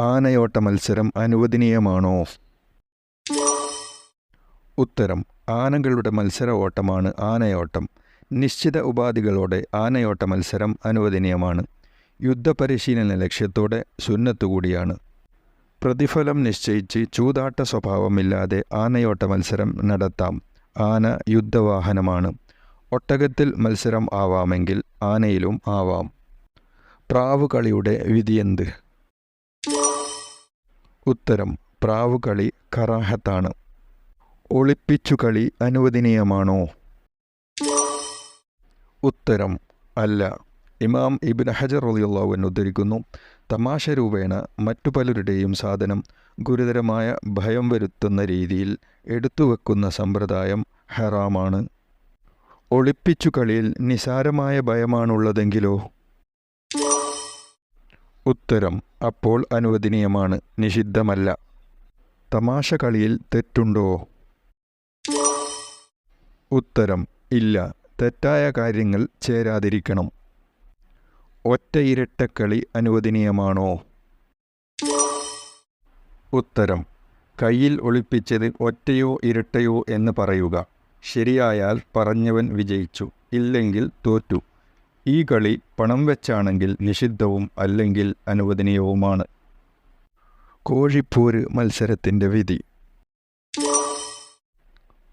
ആനയോട്ട മത്സരം അനുവദനീയമാണോ? ഉത്തരം ആനകളുടെ മത്സര ഓട്ടമാണ് ആനയോട്ടം. നിശ്ചിത ഉപാധികളോടെ ആനയോട്ട മത്സരം അനുവദനീയമാണ്. യുദ്ധപരിശീലന ലക്ഷ്യത്തോടെ സുന്നത്തുകൂടിയാണ് പ്രതിഫലം നിശ്ചയിച്ച് ചൂതാട്ട സ്വഭാവമില്ലാതെ ആനയോട്ട മത്സരം നടത്താം. ആന യുദ്ധവാഹനമാണ്. ഒട്ടകത്തിൽ മത്സരം ആവാമെങ്കിൽ ആനയിലും ആവാം. പ്രാവുകളിയുടെ വിധിയെന്ത്? ഉത്തരം പ്രാവുകളി കറാഹത്താണ്. ഒളിപ്പിച്ചുകളി അനുവദനീയമാണോ? ഉത്തരം അല്ല. ഇമാം ഇബിൻ ഹജർ റളിയല്ലാഹുവിൻ ഉദ്ധരിക്കുന്നു തമാശ രൂപേണ മറ്റു പലരുടെയും സാധനം ഗുരുതരമായ ഭയം വരുത്തുന്ന രീതിയിൽ എടുത്തുവെക്കുന്ന സമ്പ്രദായം ഹറാമാണ്. ഒളിപ്പിച്ചു കളിയിൽ നിസാരമായ ഭയമാണുള്ളതെങ്കിലോ? ഉത്തരം അപ്പോൾ അനുവദനീയമാണ്. നിഷിദ്ധമല്ല. തമാശ കളിയിൽ തെറ്റുണ്ടോ? ഉത്തരം ഇല്ല. തെറ്റായ കാര്യങ്ങൾ ചേരാതിരിക്കണം. ഒറ്റ ഇരട്ടക്കളി അനുവദനീയമാണോ? ഉത്തരം കയ്യിൽ ഒളിപ്പിച്ചത് ഒറ്റയോ ഇരട്ടയോ എന്ന് പറയുക. ശരിയായാൽ പറഞ്ഞവൻ വിജയിച്ചു. ഇല്ലെങ്കിൽ തോറ്റു. ഈ കളി പണം വെച്ചാണെങ്കിൽ നിഷിദ്ധവും അല്ലെങ്കിൽ അനുവദനീയവുമാണ്. കോഴിപ്പോര് മത്സരത്തിന്റെ വിധി.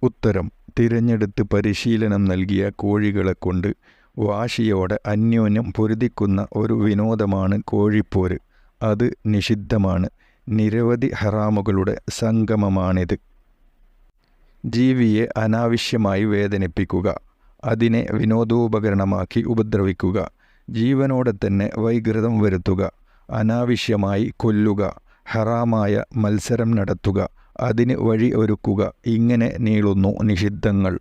ഉത്തരം തിരഞ്ഞെടുത്ത് പരിശീലനം നൽകിയ കോഴികളെ കൊണ്ട് വാശിയോടെ അന്യോന്യം പൊരുതിക്കുന്ന ഒരു വിനോദമാണ് കോഴിപ്പോര്. അത് നിഷിദ്ധമാണ്. നിരവധി ഹറാമുകളുടെ സംഗമമാണിത്. ജീവിയെ അനാവശ്യമായി വേദനിപ്പിക്കുക. അതിനെ വിനോദോപകരണമാക്കി ഉപദ്രവിക്കുക. ജീവനോടെ തന്നെ വൈകൃതം വരുത്തുക. അനാവശ്യമായി കൊല്ലുക. ഹറാമായ മത്സരം നടത്തുക. അതിന് വഴി ഒരുക്കുക. ഇങ്ങനെ നീളുന്നു നിഷിദ്ധങ്ങൾ.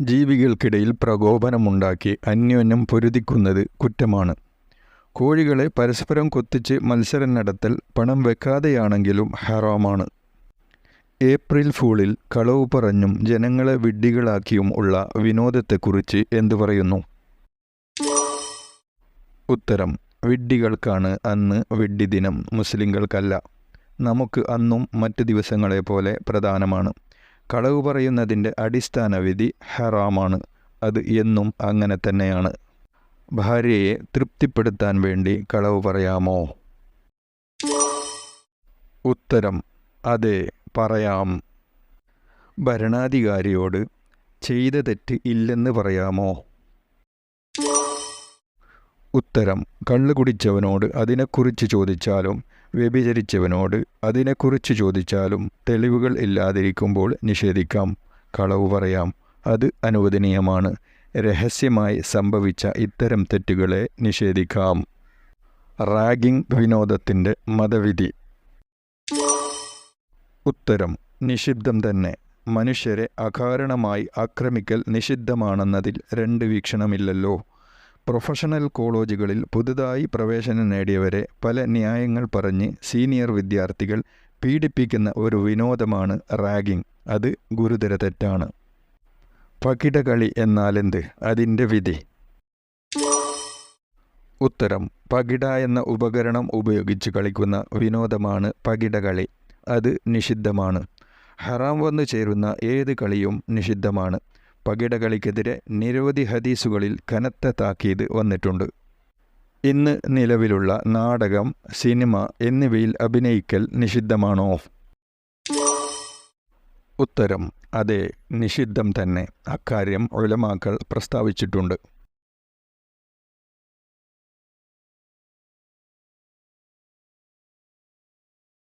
ജീവികൾക്കിടയിൽ പ്രകോപനമുണ്ടാക്കി അന്യോന്യം പൊരുതിക്കുന്നത് കുറ്റമാണ്. കോഴികളെ പരസ്പരം കൊത്തിച്ച് മത്സരം നടത്തൽ പണം വെക്കാതെയാണെങ്കിലും ഹറാമാണ്. ഏപ്രിൽ ഫൂളിൽ കളവ് പറഞ്ഞും ജനങ്ങളെ വിഡ്ഢികളാക്കിയും ഉള്ള വിനോദത്തെക്കുറിച്ച് എന്തു പറയുന്നു? ഉത്തരം വിഡ്ഢികൾക്കാണ് അന്ന് വിഡ്ഢി ദിനം മുസ്ലിങ്ങൾക്കല്ല. നമുക്ക് അന്നും മറ്റ് ദിവസങ്ങളെ പോലെ പ്രധാനമാണ്. കളവ് പറയുന്നതിന്റെ അടിസ്ഥാന വിധി ഹറാമാണ്. അത് എന്നും അങ്ങനെ തന്നെയാണ്. ഭാര്യയെ തൃപ്തിപ്പെടുത്താൻ വേണ്ടി കളവ് പറയാമോ? ഉത്തരം അതെ. പറയാം. ഭരണാധികാരിയോട് ചെയ്ത തെറ്റ് ഇല്ലെന്ന് പറയാമോ? ഉത്തരം. കള്ളു കുടിച്ചവനോട് അതിനെക്കുറിച്ച് ചോദിച്ചാലും വ്യഭിചരിച്ചവനോട് അതിനെക്കുറിച്ച് ചോദിച്ചാലും തെളിവുകൾ ഇല്ലാതിരിക്കുമ്പോൾ നിഷേധിക്കാം. കളവ് പറയാം. അത് അനുവദനീയമാണ്. രഹസ്യമായി സംഭവിച്ച ഇത്തരം തെറ്റുകളെ നിഷേധിക്കാം. റാഗിംഗ് വിനോദത്തിന്റെ മതവിധി. ഉത്തരം നിഷിദ്ധം തന്നെ. മനുഷ്യരെ അകാരണമായി ആക്രമിക്കൽ നിഷിദ്ധമാണെന്നതിൽ രണ്ട് വീക്ഷണമില്ലല്ലോ. പ്രൊഫഷണൽ കോളേജുകളിൽ പുതുതായി പ്രവേശനം നേടിയവരെ പല ന്യായങ്ങൾ പറഞ്ഞ് സീനിയർ വിദ്യാർത്ഥികൾ പീഡിപ്പിക്കുന്ന ഒരു വിനോദമാണ് റാഗിംഗ്. അത് ഗുരുതര തെറ്റാണ്. പകിടകളി എന്നാലെന്ത്? അതിന്റെ വിധി. ഉത്തരം പകിട എന്ന ഉപകരണം ഉപയോഗിച്ച് കളിക്കുന്ന വിനോദമാണ് പകിടകളി. അത് നിഷിദ്ധമാണ്. ഹറാം വന്നു ചേരുന്ന ഏത് കളിയും നിഷിദ്ധമാണ്. പകിട കളിക്കെതിരെ നിരവധി ഹദീസുകളിൽ കനത്ത താക്കീത് വന്നിട്ടുണ്ട്. ഇന്ന് നിലവിലുള്ള നാടകം സിനിമ എന്നിവയിൽ അഭിനയിക്കൽ നിഷിദ്ധമാണോ? ഉത്തരം അതെ നിഷിദ്ധം തന്നെ. അക്കാര്യം ഉലമാക്കൾ പ്രസ്താവിച്ചിട്ടുണ്ട്.